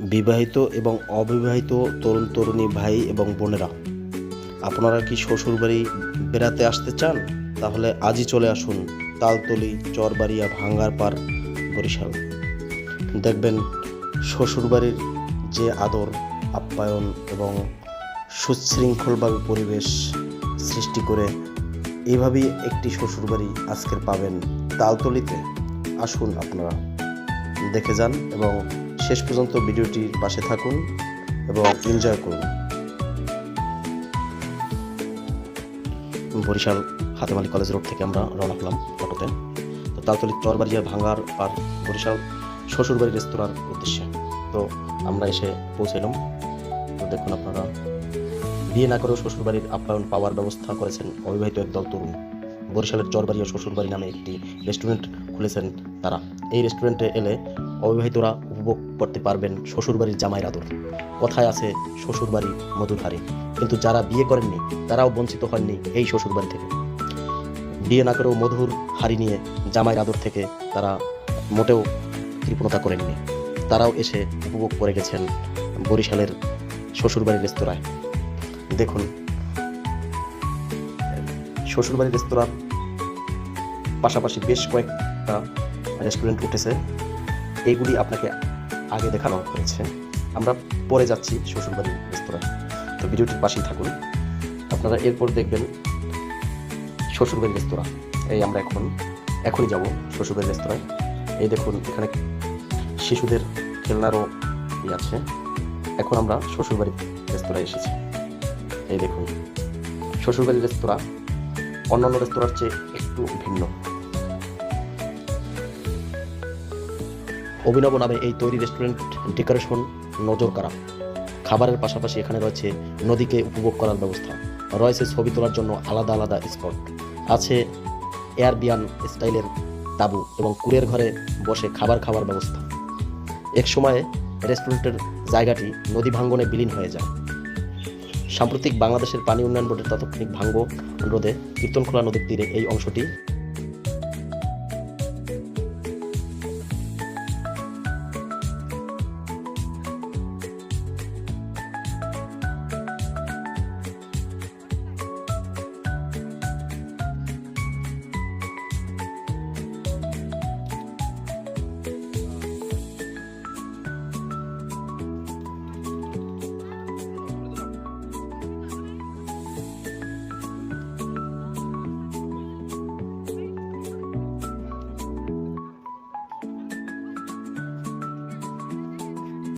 বিবাহিত এবং অবিবাহিত তরুণ তরুণী ভাই এবং বোনেরা। আপনারা কি শ্বশুরবাড়ি বেড়াতে আসতে চান? তাহলে আজই চলে আসুন তালতলি, চরবাড়িয়া, ভাঙ্গার পার বরিশাল। দেখবেন শ্বশুরবাড়ির যে আদর, আপ্যায়ন এবং সুশৃঙ্খলভাবে পরিবেশ সৃষ্টি করে এভাবেই একটি শ্বশুরবাড়ি আজকের পাবেন তালতলিতে। আসুন আপনারা দেখে যান এবং শেষ পর্যন্ত ভিডিওটির পাশে থাকুন এবং এনজয় করুন। বরিশাল হাতেমালি কলেজ রোড থেকে আমরা রওনা হলাম অটোতে। তো তালতলি চরবাড়িয়া ভাঙ্গার আর বরিশাল শ্বশুরবাড়ি রেস্তোরাঁর উদ্দেশ্যে। তো আমরা এসে পৌঁছালাম তো দেখুন আপনারা, বিয়ে না করেও শ্বশুরবাড়ির আপ্যায়ন পাওয়ার ব্যবস্থা করেছেন অবিবাহিত একদল তরুণ। বরিশালের চরবাড়িয়া শ্বশুরবাড়ি নামে একটি রেস্টুরেন্ট খুলেছেন তারা। এই রেস্টুরেন্টে এলে অবিবাহিতরা উপভোগ করতে পারবেন শ্বশুরবাড়ির জামাইয়ের আদর। কথায় আছে, শ্বশুরবাড়ি মধুর হারি। কিন্তু যারা বিয়ে করেননি, তারাও বঞ্চিত হননি এই শ্বশুরবাড়ি থেকে। বিয়ে না করেও মধুর হারি নিয়ে জামাইয়ের আদর থেকে তারা মোটেও কৃপণতা করেননি। তারাও এসে উপভোগ করে গেছেন বরিশালের শ্বশুরবাড়ির রেস্তোরাঁয়। দেখুন, শ্বশুরবাড়ির রেস্তোরাঁর পাশাপাশি বেশ কয়েকটা রেস্টুরেন্ট উঠেছে। এইগুলি আপনাকে আগে দেখানো হয়েছে আমরা পরে যাচ্ছি শ্বশুরবাড়ির রেস্তোরাঁ তো ভিডিওটির পাশেই থাকুন। আপনারা এরপর দেখবেন শ্বশুরবাড়ির রেস্তোরাঁ। এই আমরা এখন, এখনই যাব শ্বশুরবাড়ির রেস্তোরাঁয়। এই দেখুন, এখানে শিশুদের খেলনারও ই আছে। এখন আমরা শ্বশুরবাড়ির রেস্তোরাঁয় এসেছি। এই দেখুন, শ্বশুরবাড়ির রেস্তোরাঁ অন্যান্য রেস্তোরাঁর চেয়ে একটু ভিন্ন। অভিনব নামে এই তৈরি রেস্টুরেন্ট ডেকোরেশন নজর কাড়া। খাবারের পাশাপাশি এখানে রয়েছে নদীকে উপভোগ করার ব্যবস্থা। রয়েছে ছবি তোলার জন্য আলাদা আলাদা স্পট। আছে এয়ারবিয়ান স্টাইলের তাঁবু এবং কুড়ের ঘরে বসে খাবার খাওয়ার ব্যবস্থা। এক সময়ে রেস্টুরেন্টের জায়গাটি নদী ভাঙ্গনে বিলীন হয়ে যায়। সাম্প্রতিক বাংলাদেশের পানি উন্নয়ন বোর্ডের তাৎক্ষণিক ভাঙ্গ রোধে কীর্তনখোলা নদীর তীরে এই অংশটি